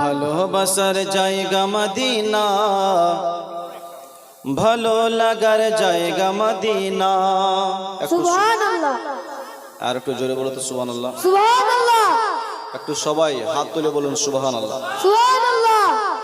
ভালোবাসার জায়গা মদিনা। ভালো লাগার জায়গা মদিনা। আর একটু জোরে বলো তো সুবান আল্লাহ সুবহানাল্লাহ। একটু সবাই হাত তুলে বলুন সুবাহান আল্লাহ সুবহানাল্লাহ।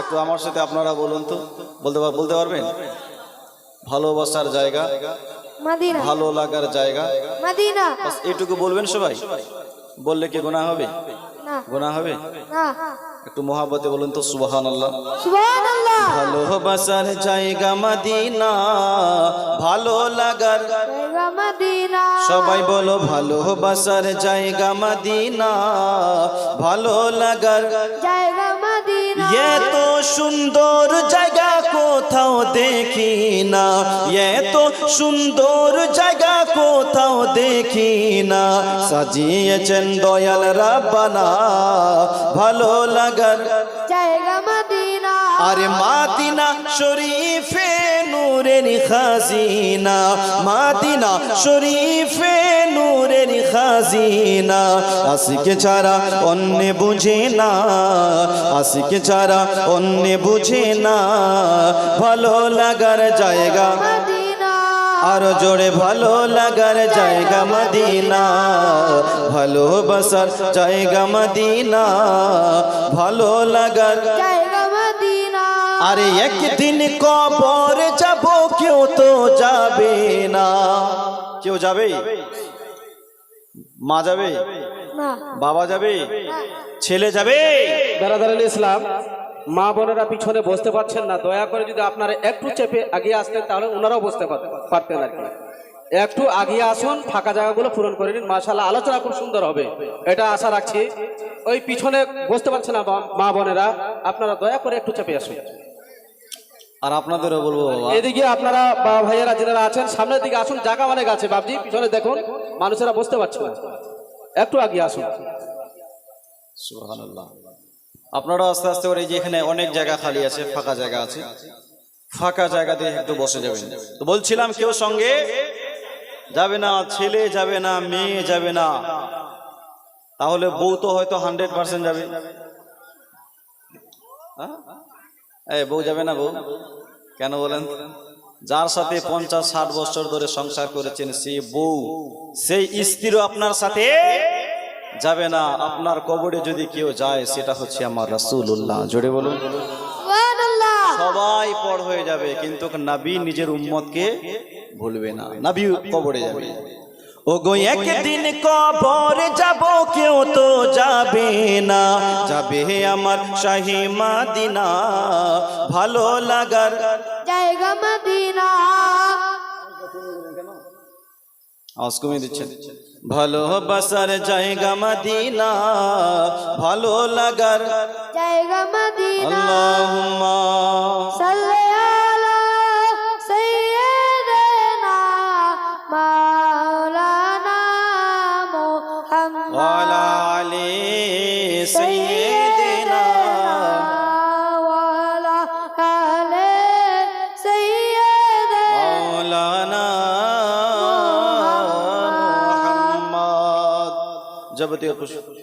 একটু আমার সাথে আপনারা বলুন তো বলতে বলতে পারবেন? ভালোবাসার জায়গা ভালো লাগার জায়গা। এটুকু বলবেন সবাই? বললে কি গোনা হবে? গোনা হবে? একটু মহাবতে বলুন তো সুবাহান আল্লাহ ভালোবাসার জায়গা মদিনা ভালো লাগার সবাই বলো ভালোবাসার জায়গা মদিনা ভালো লাগার জায়গা মদিনা। এত সুন্দর জায়গা কোথাও দেখি না। এত সুন্দর জায়গা কোথাও দেখি না। সাজিয়েছেন দয়াল রাব্বানা ভালো লাগার। জায়গা মদিনা। আরে মাদিনা শরীফে নূরের খাজিনা মাদিনা শরীফে নূরের খাজিনা। আসিকে ছাড়া অন্য বুঝে না আসিকে ছাড়া অন্য বুঝে না। ভালো লাগার জায়গা মদিনা। আরও জোরে ভালো লাগার জায়গা মদিনা। ভালোবাসার জায়গা মদিনা। ভালো লাগার জায়গা মদিনা। আরে একদিন কবর কেউ তো যাবে না। কেউ যাবে? মা যাবে? বাবা যাবে? ছেলে যাবে? বেড়াদারাল ইসলাম মা বোনেরা পিছনে বসতে পারছেন না। দয়া করে যদি আপনারা একটু চেপে আগিয়ে আসতেন তাহলে ওনারাও বসতে পারতেন আর কি। একটু আগিয়ে আসুন ফাঁকা জায়গাগুলো পূরণ করে নিন। মাশাল্লাহ আলোচনা খুব সুন্দর হবে। এটা আশা রাখছি। ওই পিছনে বসতে পারছেন না বা- মা বোনেরা। আপনারা দয়া করে একটু চেপে আসুন। আর আপনাদেরও বলব বাবা। এদিকে আপনারা ভাইয়েরা যারা আছেন সামনের দিকে আসুন জায়গা অনেক আছে বাবজি পিছনে দেখুন মানুষেরা বসতে পারছে না। একটু আগে আসুন। সুবহানাল্লাহ। আপনারা আস্তে আস্তে করে যে এখানে অনেক জায়গা খালি আছে ফাঁকা জায়গা আছে। ফাঁকা জায়গাতে একটু বসে যাবেন। তো বলছিলাম কেউ সঙ্গে? যাবে না ছেলে যাবে না মেয়ে যাবে না। তাহলে বউ তো হয়তো হান্ড্রেড পার্সেন্ট যাবে। হ্যাঁ? এই বউ যাবে না বউ? কেন বলেন? যার সাথে পঞ্চাশ ষাট বছর ধরে সংসার করেছেন সেই বউ। সেই স্ত্রীও আপনার সাথে যাবে না। আপনার কবরে যদি কেউ যায় সেটা হচ্ছে আমার রাসূলুল্লাহ। জোরে বলুন। সবাই পর হয়ে যাবে কিন্তু নবী নিজের উম্মতকে ভুলবে না। নবী কবরে যাবে। ও গো একদিন কবর যাব কেউ তো যাবে না। যাবে আমার শাহী মাদিনা ভালো লাগার জায়গা মদিনা। আওয়াজ কমিয়ে দিচ্ছেন। ভালোবাসার জায়গা মদিনা ভালো লাগার জায়গা মদিনা। আল্লাহুম্মা। সাল্লি সাইয়্যিদিনা ওয়ালা আলি সাইয়্যিদিনা মাওলানা মুহাম্মদ যাবতীয় খুশি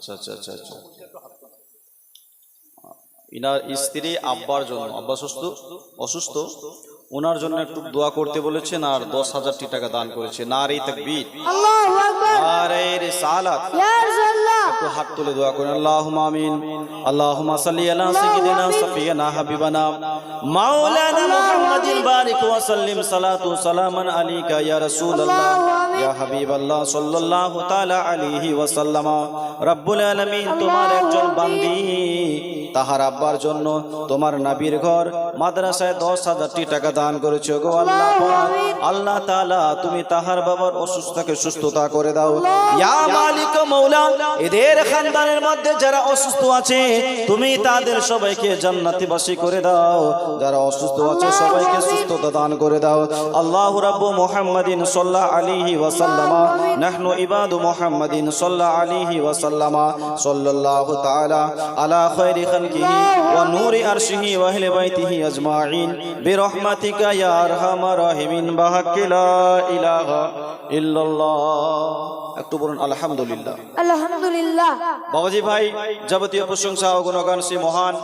আচ্ছা আচ্ছা আচ্ছা আচ্ছা। ইনার স্ত্রী আব্বার জন্য আব্বা সুস্থ অসুস্থ ওনার জন্য একটু দোয়া করতে বলেছেন আর দশ হাজারটি টাকা দান করেছে। তাকবীর। আল্লাহু একটু হাত তুলে দোয়া করেন আল্লাহুম্মা আমিন। আল্লাহুম্মা সাল্লি আলা সাইয়্যিদিনা সাফিয়ানা হাবিবানা। মাওলানা মুহাম্মাদিন বারিক ওয়া সাল্লিম সালাতু সালামান আলাইকা ইয়া রাসূলুল্লাহ। ইয়া হাবিবাল্লাহ সাল্লাল্লাহু তাআলা আলাইহি রব্বুল আলামিন তোমার একজন বান্দি তাহার আব্বার জন্য তোমার নাবির ঘর মাদ্রাসায় দশ হাজারটি টাকা দান করেছ গো আল্লাহ আল্লাহ তাআলা তুমি তাহার বাবার অসুস্থতাকে সুস্থতা করে দাও। ইয়া মালিক মৌলা এদের খানদানের মধ্যে যারা অসুস্থ আছে তুমি তাদের সবাইকে জান্নাতিবাসী করে দাও। যারা অসুস্থ আছে সবাইকে সুস্থতা দান করে দাও। আল্লাহ রাব্বু মুহাম্মাদিন সাল্লাল্লাহু আলাইহি ওয়াসাল্লামা নাহনু ইবাদু মুহাম্মাদিন সাল্লাল্লাহু আলাইহি ওয়াসাল্লামা সাল্লাল্লাহু তাআলা আলা খায়রি বিরহমাতিকা ইয়া আরহামার রাহিমিন। বাহাক্কি লা ইলাহা ইল্লাল্লাহ। একটু বলুন আলহামদুলিল্লাহ। আলহামদুলিল্লাহ। বাবাজি ভাই যাবতীয় প্রশংসা ও গুণগান সে মহান।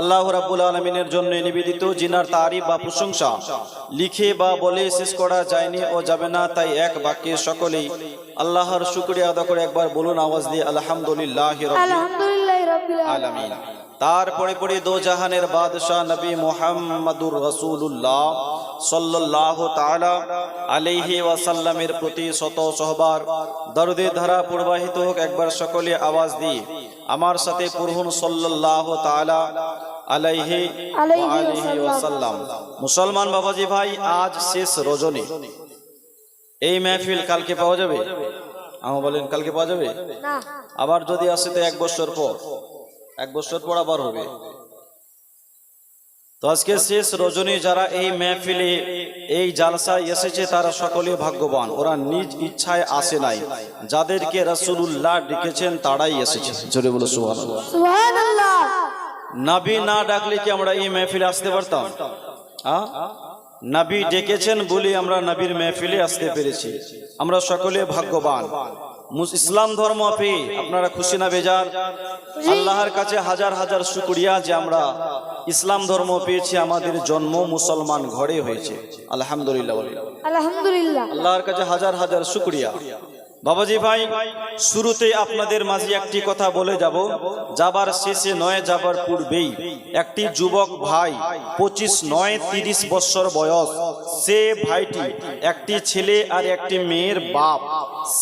আল্লাহ রাব্বুল আলমিনের জন্য নিবেদিত জিনার তারিফ বা প্রশংসা। লিখে বা বলে শেষ করা যায়নি ও যাবে না তাই এক বাক্যে সকলেই আল্লাহর শুকরিয়া আদা করে একবার বলুন আওয়াজ দিয়ে আলহামদুলিল্লাহ আলহামদুলিল্লাহ রাব্বিল আলামিন। তারপরে পরে দো জাহানের বাদশাহ নবী মুহাম্মাদুর রাসূলুল্লাহ সাল্লাল্লাহু তাআলা আলাইহি ওয়াসাল্লামের প্রতি শত সহবার দরুদের ধারা প্রবাহিত হোক একবার সকলে আওয়াজ দিয়ে আমার সাথে পড়ুন সাল্লাল্লাহু তাআলা আলাইহি আলিহি ওয়াসাল্লাম। মুসলমান বাবাজি ভাই আজ শেষ রজনী। এই মেহফিল কালকে পাওয়া যাবে? আমা বলেন কালকে পাওয়া যাবে? আবার যদি আসে তো এক বছর পর। এক বছর পর আবার হবে। তো আজকে শেষ রজনী যারা এই মেহফিলে এই জালসায় এসেছে তারা সকলে ভাগ্যবান। ওরা নিজ ইচ্ছায় আসে নাই। যাদেরকে রাসূলুল্লাহ ডেকেছেন তারাই এসেছে। জোরে বলো সুবহানাল্লাহ। সুবহানাল্লাহ। নবী না ডাকলে কি আমরা এই মেহফিলে আসতে পারতাম? নবী ডেকেছেন বলে আমরা নবীর মেহফিলে আসতে পেরেছি। আমরা সকলে ভাগ্যবান। ইসলাম ধর্ম পেয়ে আপনারা খুশি না বেজার? আল্লাহর কাছে হাজার হাজার শুকরিয়া যে আমরা ইসলাম ধর্ম পেয়েছি আমাদের জন্ম মুসলমান ঘরে হয়েছে। আলহামদুলিল্লাহ আলহামদুলিল্লাহ। আল্লাহর কাছে হাজার হাজার শুকরিয়া। বাবাজি ভাই শুরুতে আপনাদের মাঝে একটি কথা বলে যাব। যাবার শেষে নয় যাবার পূর্বেই একটি যুবক ভাই পঁচিশ নয় তিরিশ বছর বয়স সে ভাইটি একটি ছেলে আর একটি মেয়ের বাপ।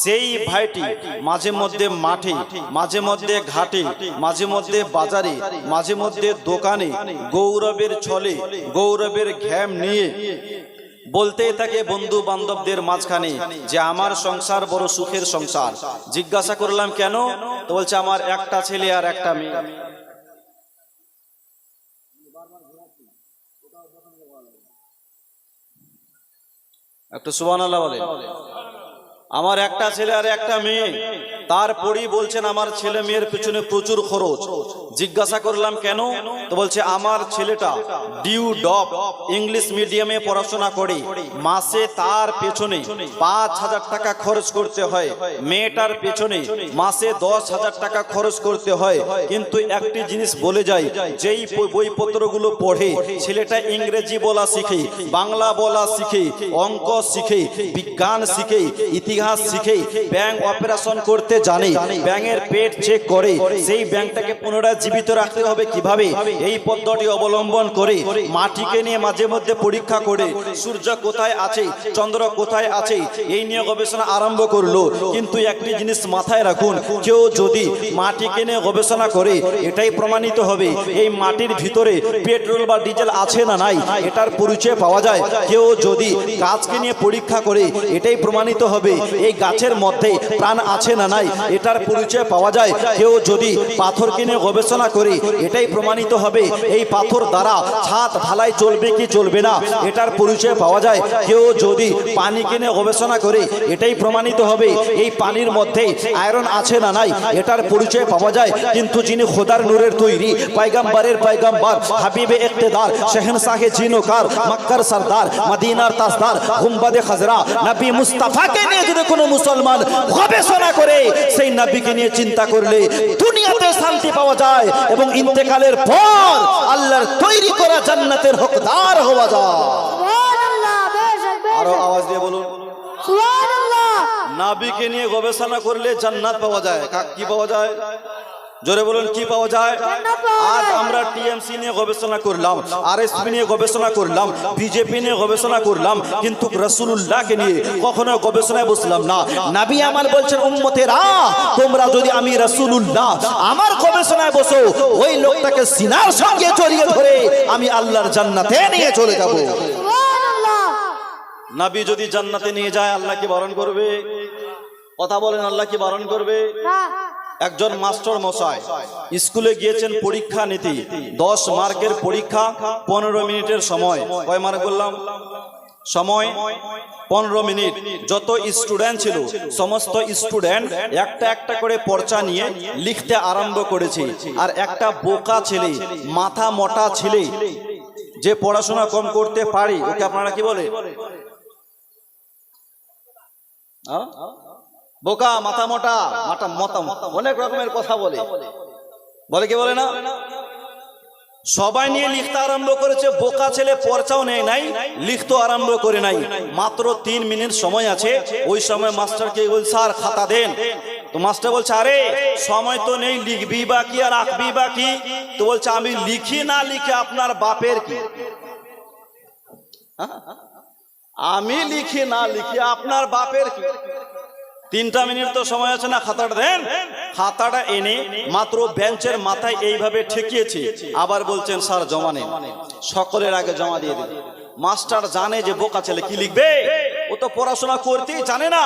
সেই ভাইটি মাঝে মধ্যে মাঠে, মাঝে মধ্যে ঘাটে, মাঝে মধ্যে বাজারে, মাঝে মধ্যে দোকানে, গৌরবের ছলে, গৌরবের ঘ্যাম নিয়ে বলতে থাকে বন্ধু বান্ধবদের মাঝখানে যে আমার সংসার বড় সুখের সংসার। জিজ্ঞাসা করলাম, কেন? তো বলছে, আমার একটা ছেলে আর একটা মেয়ে। একটু সুবান আল্লাহ বলে আমার একটা ছেলে আর একটা মেয়ে। তারপরেই বলছেন, আমার ছেলে মেয়ের পিছনে প্রচুর খরচ। জিজ্ঞাসা করলাম, কেন? তো বলছে, আমার ছেলেটা ডিউ ডপ, ইংলিশ মিডিয়ামে পড়াশোনা করে। মাসে তার পেছনে পাঁচ হাজার টাকা খরচ করতে হয়। মেয়েটার পেছনে মাসে দশ হাজার টাকা খরচ করতে হয়। কিন্তু একটি জিনিস বলে যায়, যেই বই- বইপত্রগুলো পড়ে, ছেলেটা ইংরেজি বলা শিখে, বাংলা বলা শিখে, অঙ্ক শিখে, বিজ্ঞান শিখে, ইতিহাস শিখে ব্যাংক অপারেশন করতে জানে, ব্যাংকের পেট চেক করে, সেই ব্যাংকটাকে পুনরায় জীবিত রাখতে হবে কীভাবে? এই পদ্ধতি অবলম্বন করে মাটিকে নিয়ে মাঝে মধ্যে পরীক্ষা করে, সূর্য কোথায় আছে, চন্দ্র কোথায় আছে, এই নিয়ে গবেষণা আরম্ভ করল। কিন্তু একটি জিনিস মাথায় রাখুন, কেউ যদি মাটিকে নিয়ে গবেষণা করে, এটাই প্রমাণিত হবে, এই মাটির ভিতরে পেট্রোল বা ডিজেল আছে না নাই, এটার পরিচয় পাওয়া যায়। কেউ যদি গাছকে নিয়ে পরীক্ষা করে, এটাই প্রমাণিত হবে এই গাছের মধ্যে প্রাণ আছে না নাই, এটার পরিচয় পাওয়া যায়। কেউ যদি পাথর কিনে গবেষণা করে, এটাই প্রমাণিত হবে, এই পাথর দ্বারা ছাদ ঢালাই চলবে কি চলবে না, এটার পরিচয় পাওয়া যায়। কেউ যদি পানি কিনে গবেষণা করে, এটাই প্রমাণিত হবে, এই পানির মধ্যে আয়রন আছে না নাই, এটার পরিচয় পাওয়া যায়। কিন্তু যিনি খোদার নূরের তৈরি পাইগাম্বারের পাইগাম্বার হাবিবে ইক্তেদার শেহনশাহে জিনোকার, মক্কার সরদার, মদিনার তাসদার গুম্বাদে খাজরা, নবী মুস্তাফাকে নিয়ে কোনো মুসলমান গবেষণা করে সেই নাবিকে নিয়ে চিন্তা করলে দুনিয়াতে শান্তি পাওয়া যায় এবং ইন্তেকালের পর আল্লাহর তৈরি করা জান্নাতের হকদার হওয়া যায়। আরও আওয়াজ দিয়ে বলুন। নাবিকে নিয়ে গবেষণা করলে জান্নাত পাওয়া যায়। কি পাওয়া যায়? জোরে বলুন কি পাওয়া যায়? আজ। আমরা টিএমসি নিয়ে গবেষণা করলাম আরএসপি নিয়ে গবেষণা করলাম বিজেপি নিয়ে গবেষণা করলাম কিন্তু রসুল্লাহকে নিয়ে কখনো গবেষণায় বসলাম না। নাবি আমার বলছেন উম্মতেরা তোমরা যদি আমি রসুল্লাহ আমার গবেষণায় বসো ওই লোকটাকে সিনার সঙ্গে জড়িয়ে ধরে আমি আল্লাহর জান্নাতে নিয়ে চলে যাব। নাবি যদি জান্নাতে নিয়ে যায় আল্লাহ কি বারণ করবে? কথা বলেন আল্লাহ কি বারণ করবে? না একজন মাস্টার মশাই। স্কুলে গিয়েছেন পরীক্ষা নিতে। দশ মার্কের পরীক্ষা, পনেরো মিনিটের সময়। কয় মার্ক বললাম? সময়, পনেরো মিনিট। যত স্টুডেন্ট ছিল, সমস্ত স্টুডেন্ট একটা একটা করে পর্চা নিয়ে লিখতে আরম্ভ করেছে। আর একটা বোকা ছেলে, মাথা মোটা ছেলে, যে পড়াশোনা কম করতে পারে, ওকে আপনারা কি বলে? বোকা, মাথা মোটা, মাথা মতা অনেক রকমের কথা বলে। বলে কি বলে না? সবাই নিয়ে লিখতে আরম্ভ করেছে, বোকা ছেলে পর্চাও নেই নাই লিখতে আরম্ভ করে নাই। মাত্র তিন মিনিট সময় আছে, ওই সময় মাস্টারকে বল স্যার, খাতা দেন। তো মাস্টার বলছে, আরে, সময় তো নেই, লিখবি বা কি আর আঁকবি বা কি? তো বলছে, আমি লিখি না লিখে আপনার বাপের কি? হ্যাঁ? আমি লিখি না লিখি আপনার বাপের কি? তিনটা মিনিট তো সময় আছে না খাতাটা দেন? খাতাটা এনে মাত্র বেঞ্চের মাথায় এইভাবে ঠেকিয়েছি। আবার বলছেন, স্যার, জমা নেন। সকলের আগে জমা দিয়ে দিন। মাস্টার জানে যে বোকা ছেলে, কি লিখবে? তো পড়াশোনা করতেই জানে না।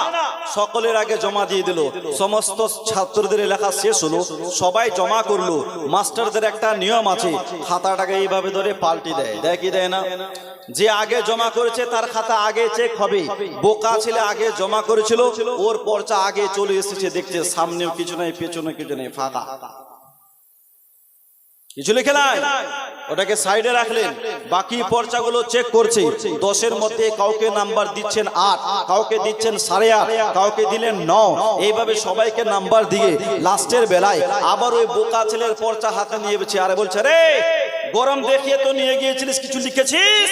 সকলের আগে জমা দিয়ে দিল। সমস্ত ছাত্রদের লেখা শেষ হলো। সবাই জমা করল। মাস্টারদের একটা নিয়ম আছে। খাতাটাকে এইভাবে ধরে পাল্টি দেয়। দেয় কি দেয় না? যে আগে জমা করেছে, তার খাতা আগে চেক হবে। বোকা ছেলে আগে জমা করেছিল। ওর পর্চা আগে চলে এসেছে। দেখছে সামনেও কিছু নাই পেছনে কিছু নেই, ফাঁকা। কিছু লিখে নাই? ওটাকে সাইডে রাখলেন। বাকি পর্চাগুলো চেক করছে। দশের মধ্যে কাউকে নাম্বার দিচ্ছেন আট, কাউকে দিচ্ছেন সাড়ে আট, কাউকে দিলেন ন। এইভাবে সবাইকে নাম্বার দিয়ে লাস্টের বেলায় আবার ওই বোকা ছেলের পর্চা হাতে নিয়ে বেছে আরে বলছে, রে, গরম দেখিয়ে তো নিয়ে গিয়েছিলিস, কিছু লিখেছিস?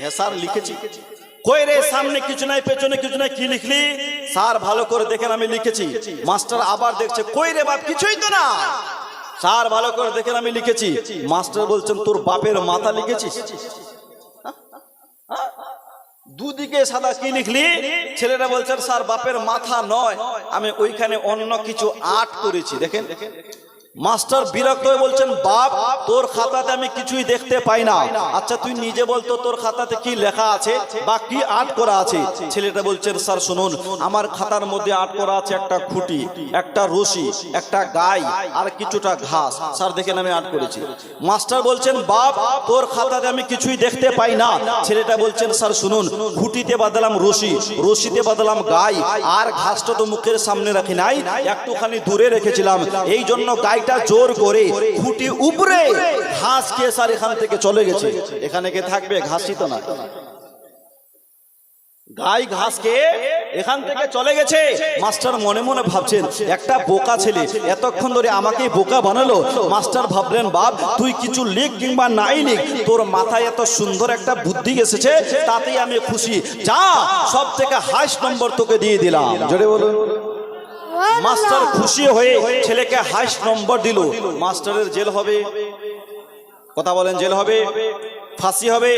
হ্যাঁ স্যার, লিখেছি। কই রে, সামনে কিছু নাই, পেছনে কিছু নাই, কি লিখলি? স্যার, ভালো করে দেখেন, আমি লিখেছি। মাস্টার আবার দেখছে, কই রে বাপ, কিছুই তো না। স্যার, ভালো করে দেখেন, আমি লিখেছি। মাস্টার বলছেন, তোর বাপের মাথা লিখেছিস? দুদিকে সাদা কি লিখলি? ছেলেরা বলছেন, স্যার, বাপের মাথা নয়। আমি ওইখানে অন্য কিছু আর্ট করেছি। দেখেন মাস্টার বিরক্ত হয়ে বলছেন, বাপ, তোর খাতাতে আমি কিছুই দেখতে পাই না। আচ্ছা তুই নিজে বলতো তোর খাতাতে কি লেখা আছে বা কি আর্ট করা আছে? ছেলেটা বলছেন স্যার, শুনুন, আমার খাতার মধ্যে আর্ট করা আছে একটা খুঁটি, একটা রশি, একটা গাই আর কিছুটা ঘাস। স্যার, দেখেন আমি আর্ট করেছি। মাস্টার বলছেন, বাপ, তোর খাতাতে আমি কিছুই দেখতে পাই না। ছেলেটা বলছেন, স্যার, শুনুন, খুঁটিতে বাদলাম রশি, রশিতে বাদলাম গাই, আর ঘাসটা তো মুখের সামনে রাখি নাই, একটুখানি দূরে রেখেছিলাম। এই জন্য গাইটা জোর করে খুঁটি উপরে ঘাস খেয়ে এখান থেকে চলে গেছে। এখানে কে থাকবে? ঘাসই তো না। গাই ঘাসকে এখান থেকে চলে গেছে। মাস্টার মনে মনে ভাবছেন, একটা বোকা ছেলে এতক্ষণ ধরে আমাকে বোকা বানালো। মাস্টার ভাবলেন, বাপ, তুই কিছু লিখ কিংবা নাই লিখ। তোর মাথায় এত সুন্দর একটা বুদ্ধি এসেছে, তাতেই আমি খুশি। যা সব থেকে হাইস্ট নম্বর তোকে দিয়ে দিলাম। জোরে বলুন। মাস্টার খুশি হয়ে ছেলেকে হাইস্ট নম্বর দিল। মাস্টারের জেল হবে। কথা বলেন জেল হবে। ফাঁসি হবে,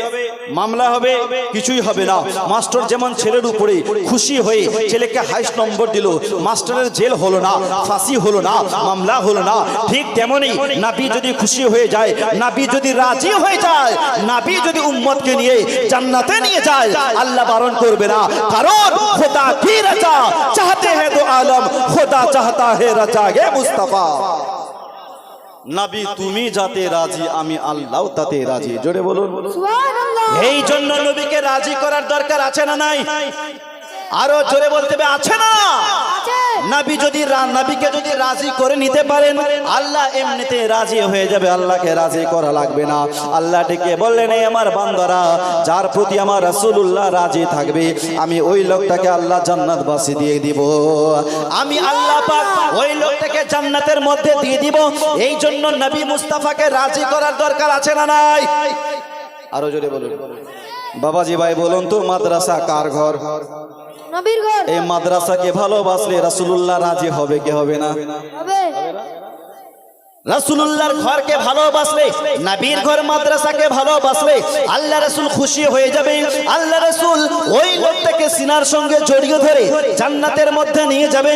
মামলা হবে, কিছুই হবে না। মাস্টার যেমন ছেলের উপরে খুশি হয়ে ছেলেকে হাইস্ট নম্বর দিল, মাস্টারের জেল হলো না, ফাঁসি হলো না, মামলা হলো না। ঠিক তেমনই নাবি যদি খুশি হয়ে যায়, নাবি যদি রাজি হয়ে যায়, নাবি যদি উম্মতকে নিয়ে জান্নাতে নিয়ে যায়, আল্লাহ বারণ করবে না। কারণ খোদা কি রাজা? চাহতে হ্যাঁ তো আলম, খোদা চাহতা হে রাজা গে মুস্তাফা। নাবি তুমি যাতে রাজি আমি আল্লাহ তাতে রাজি। জোরে বলুন। এই জন্য নবীকে রাজি করার দরকার আছে না নাই? আরও জোরে বলতে হবে আছে না? নাবি যদি নাবিকে যদি রাজি করে নিতে পারেন, আল্লাহ এমনিতে রাজি হয়ে যাবে। আল্লাহকে রাজি করা লাগবে না। আল্লাহ ডেকে বললেন আমার বান্দারা, যার প্রতি আমার রাসূলুল্লাহ রাজি থাকবে, আমি ওই লোকটাকে আল্লাহ জান্নাত বাসি দিয়ে দিব। আমি আল্লাহ ওই লোকটাকে জান্নাতের মধ্যে দিয়ে দিব। এই জন্য নবী মুস্তাফাকে রাজি করার দরকার আছে না নাই? আরও জোরে বলুন। বাবাজি ভাই বলুন তো মাদ্রাসা কার ঘর? এই মাদ্রাসাকে ভালোবাসলে রাসুল্লাহ রাজি হবে কি হবে না? হবে রাসূলুল্লাহর ঘরকে ভালোবাসলে, নবীর ঘর মাদ্রাসাকে ভালোবাসলে, আল্লাহ রসুল খুশি হয়ে যাবে। আল্লাহ রসুল ওই লোকটাকে সিনার সঙ্গে জড়িয়ে ধরে জান্নাতের মধ্যে নিয়ে যাবে।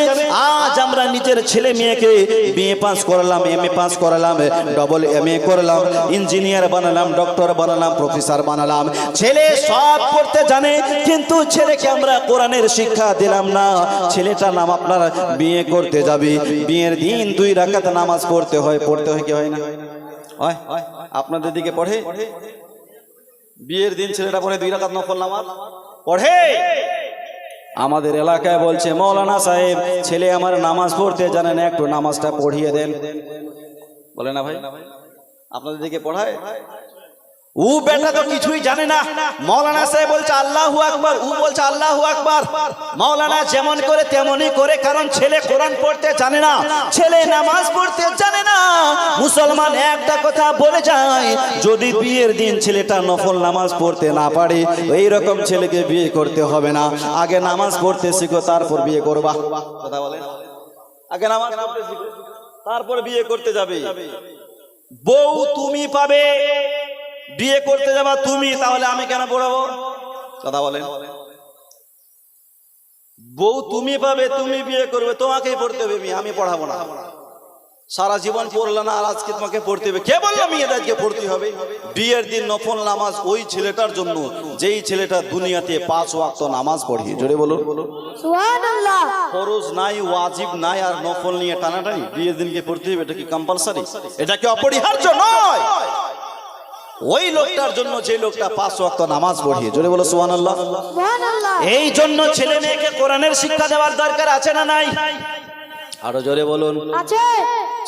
আজ আমরা নিজের ছেলে মেয়েকে বিএ পাস করলাম এ পাস করলাম ডবল এমএ করলাম ইঞ্জিনিয়ার বানালাম ডক্টর বানালাম প্রফেসর বানালাম। ছেলে সব করতে জানে, কিন্তু ছেলেকে আমরা কোরআনের শিক্ষা দিলাম না। ছেলেটা নাম আপনার বিয়ে করতে যাবে। বিয়ের দিন দুই রাকাত নামাজ পড়তে হয় পড়তে হয় কি হয় না? আপনাদের দিকে পড়ে? বিয়ের দিন ছেলেটা পড়ে দুই রাখাত নকল নামাজ। পড়ে? আমাদের এলাকায় বলছে, মৌলানা সাহেব, ছেলে আমার নামাজ পড়তে জানেন একটু নামাজটা পড়িয়ে দেন। বলে না ভাই? আপনাদের দিকে পড়ায়? ও বেটা তো কিছুই জানে না। মৌলানা সাহেব বলছে, আল্লাহু আকবার। ও বলছে, আল্লাহু আকবার। মৌলানা যেমন করে তেমনই করে, কারণ ছেলে কোরআন পড়তে জানে না। ছেলে নামাজ পড়তে জানে না। মুসলমান একটা কথা বলে যায়, যদি বিয়ের দিন ছেলেটা নফল নামাজ পড়তে না পারে এই রকম ছেলেকে বিয়ে করতে হবে না। আগে নামাজ পড়তে শিখো, তারপর বিয়ে করবা। কথা বলে? আগে নামাজ তারপর বিয়ে করতে যাবে। বউ তুমি পাবে। বিয়ে করতে যাবা তুমি তাহলে আমি কেন পড়াবো? কথা বলেন। বউ তুমি পাবে তুমি বিয়ে করবে তোমাকেই পড়তে হবে আমি পড়াবো না। সারা জীবন পড়লে না আর আজকে তোমাকে পড়তে হবে। কে বলল মেয়েদের আজকে পড়তে হবে? বিয়ের দিন নফল নামাজ ওই ছেলেটার জন্য যেই ছেলেটা দুনিয়াতে পাঁচ ওয়াক্ত নামাজ পড়ি। জোরে সুবহানাল্লাহ। ফরজ নাই ওয়াজিব নাই আর নফল নিয়ে টানাটানি। বিয়ের দিনকে পড়তে হবে এটা কি কম্পালসারি এটা কি অপরিহার্য নয়? ওই লোকটার জন্য যে লোকটা পাঁচ ওয়াক্ত নামাজ পড়িয়ে জোরে বলো সুহান আল্লাহ এই জন্য ছেলে মেয়েকে কোরআনের শিক্ষা দেওয়ার দরকার আছে না নাই? আরও জোরে বলুন। আছে।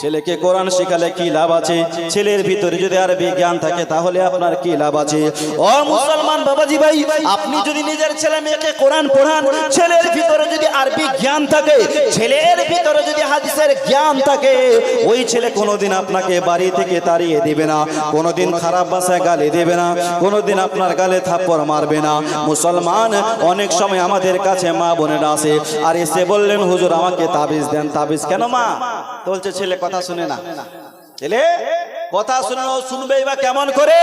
ছেলেকে কোরআন শেখালে কি লাভ আছে? ছেলের ভিতরে যদি আরবি জ্ঞান থাকে, তাহলে আপনার কি লাভ আছে? ও মুসলমান বাবাজি ভাই, আপনি যদি নিজের ছেলে মেয়েকে কোরআন পড়ান, ছেলের ভিতরে যদি আরবি জ্ঞান থাকে, ছেলের ভিতরে যদি হাদিসের জ্ঞান থাকে, ওই ছেলে কোনোদিন আপনাকে বাড়ি থেকে তাড়িয়ে দিবে না, কোনোদিন খারাপ ভাষায় গালি দেবে না, কোনোদিন আপনার গালে থাপ্পড় মারবে না। মুসলমান অনেক সময় আমাদের কাছে মা বোনেরা আসে, আর এসে বললেন, হুজুর, আমাকে তাবিজ দেন। তাবিজ কেন মা? বলছে, ছেলে কথা শুনে না। ছেলে কথা শুনে ও শুনবেই বা কেমন করে?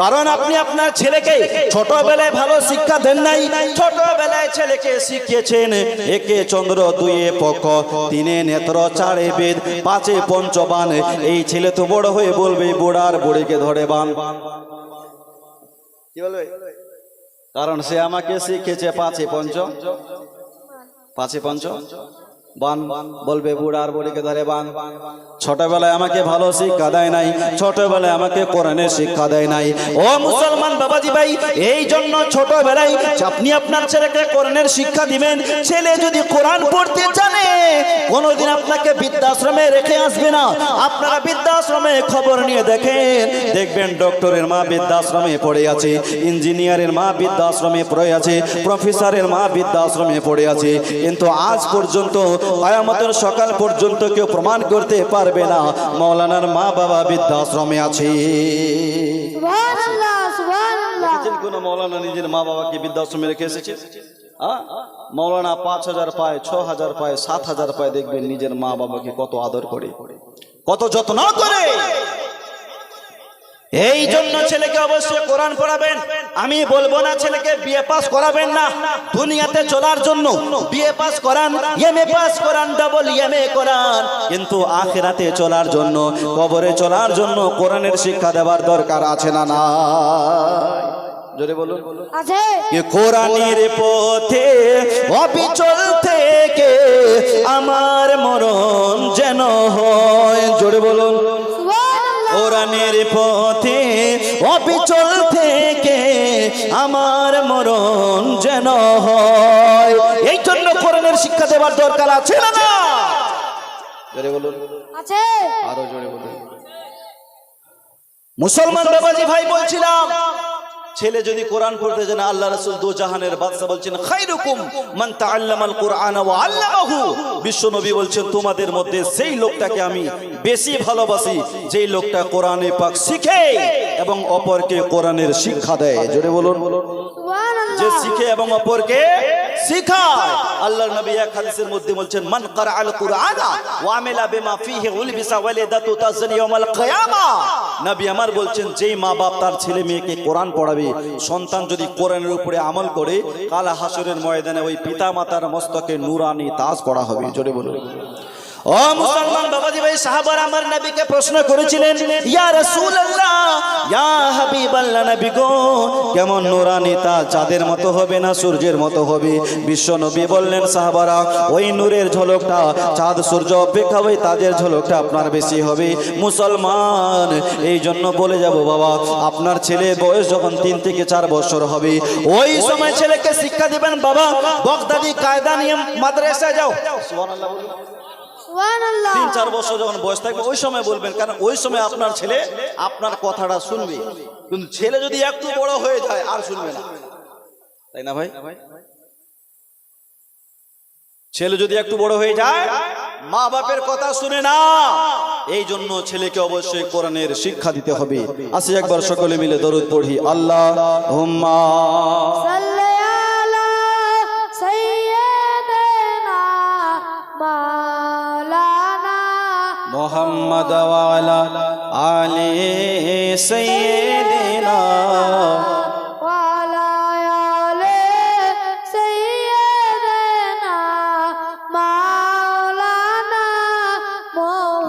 কারণ আপনি আপনার ছেলেকে ছোটবেলায় ভালো শিক্ষা দেন নাই ছোটবেলায় ছেলেকে শিখিয়েছেন একে চন্দ্র দুয়ে পক্ষ তিনে নেত্র চারে বেদ পাঁচে পঞ্চবান। এই ছেলে তো বড় হয়ে বলবে বুড়ার বুড়িকে ধরে বান। কি বলবে? কারণ সে আমাকে শিখেছে পাঁচে পঞ্চ। পাঁচে পঞ্চ? বান বলবে বুড়ার বুড়িকে ধরে বান। ছোটবেলায় আমাকে ভালো শিক্ষা দেয় নাই, ছোটবেলায় আমাকে কোরআনের শিক্ষা দেয় নাই। ও মুসলমান বাবাজি ভাই, এই জন্য ছোটবেলায় আপনি আপনার ছেলেকে কোরআনের শিক্ষা দিবেন, ছেলে যদি কোরআন পড়তে জানে, কোনোদিন আপনাকে বৃদ্ধাশ্রমে রেখে আসবে না। আপনারা বৃদ্ধাশ্রমে খবর নিয়ে দেখেন, দেখবেন ডক্টরের মা বৃদ্ধাশ্রমে পড়ে আছে, ইঞ্জিনিয়ারের মা বৃদ্ধাশ্রমে পড়ে আছে, প্রফেসরের মা বৃদ্ধাশ্রমে পড়ে আছে। কিন্তু আজ পর্যন্ত আয়ামতের সকাল পর্যন্ত কেউ প্রমাণ করতে পারবে না। মৌলানার মা বাবা বৃদ্ধাশ্রমে আছে। দেখেছেন কোন মৌলানা নিজের মা বাবাকে বৃদ্ধাশ্রমে রেখে এসেছে? মৌলানা পাঁচ হাজার পায় ছ হাজার পায় সাত হাজার পায় দেখবেন নিজের মা বাবাকে কত আদর করে। কত যত্ন করে। এই জন্য ছেলেকে অবশ্যই কোরআন পড়াবেন। আমি বলব না ছেলেকে বিয়ে পাস করাবেন না। দুনিয়াতে চলার জন্য বিয়ে পাস করান এমএ পাস করান ডাবল এমএ করান। কিন্তু আখেরাতে চলার জন্য কবরে চলার জন্য কোরআনের শিক্ষা দেওয়ার দরকার আছে না না জোরে বলুন। আছে। এ কোরআনের পথে অবিচল থেকে আমার মরণ যেন হয়। জোরে বলুন। কোরআনের পথে অবিচল থেকে আমার মরণ যেন হয়। এই জন্য কোরআনের শিক্ষা দেওয়ার দরকার আছে না না জোরে বলুন। আছে। আরও জোরে বলুন। মুসলমান বাবাজি ভাই বলছিলাম ছেলে যদি কোরআন পড়তে জানে, আল্লাহ রাসূল দু জাহানের বাদশা বলছেন খাইরুকুম মান তাআল্লামাল কোরআন ওয়া আল্লামাহু। বিশ্ব নবী বলছেন, তোমাদের মধ্যে সেই লোকটাকে আমি বেশি ভালোবাসি, যেই লোকটা কোরআনে পাক শিখে এবং অপরকে কোরআনের শিক্ষা দেয়। জোরে বলুন। যে শিখে এবং অপরকে মা বাপ তার ছেলে মেয়েকে কোরআন পড়াবে, সন্তান যদি উপরে আমল করে ময়দানে ওই পিতা মাতার মস্তকে নুরানি তাজ করা হবে। জোরে বলুন। সাহাবার আমার নবীকে প্রশ্ন করেছিলেন, ইয়া রাসূলুল্লাহ, ইয়া হাবিবাল্লাহ নবী গো, কেমন নূরানি তা চাঁদের মতো হবে না সূর্যের মতো হবে? বিশ্ব নবী বললেন, সাহাবারা, ওই নূরের ঝলকটা চাঁদ, সূর্য অপেক্ষা ওই তাদের ঝলকটা আপনার বেশি হবে। মুসলমান এই জন্য বলে যাব বাবা, আপনার ছেলে বয়স যখন তিন থেকে চার বছর হবে, ওই সময় ছেলেকে শিক্ষা দিবেন, বাবা, বগদাদি কায়দা নিয়ম মাদ্রাসায় যাও। সুবহানাল্লাহ তিন চার বছর যখন বয়স থাকবে ওই সময় বলবেন কারণ ওই সময় আপনার ছেলে আপনার কথাটা শুনবে। কিন্তু ছেলে যদি একটু বড় হয়ে যায় আর শুনবে না। তাই না ভাই? ছেলে যদি একটু বড় হয়ে যায় মা বাপের কথা শুনে না। এই জন্য ছেলেকে অবশ্যই কোরআনের শিক্ষা দিতে হবে। আসি একবার সকলে মিলে দরুদ পড়ি। আল্লাহ হুম্মা। মোহাম্মদ ওয়ালা আলে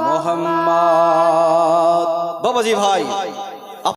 মোহাম্মদ। বাবাজি ভাই।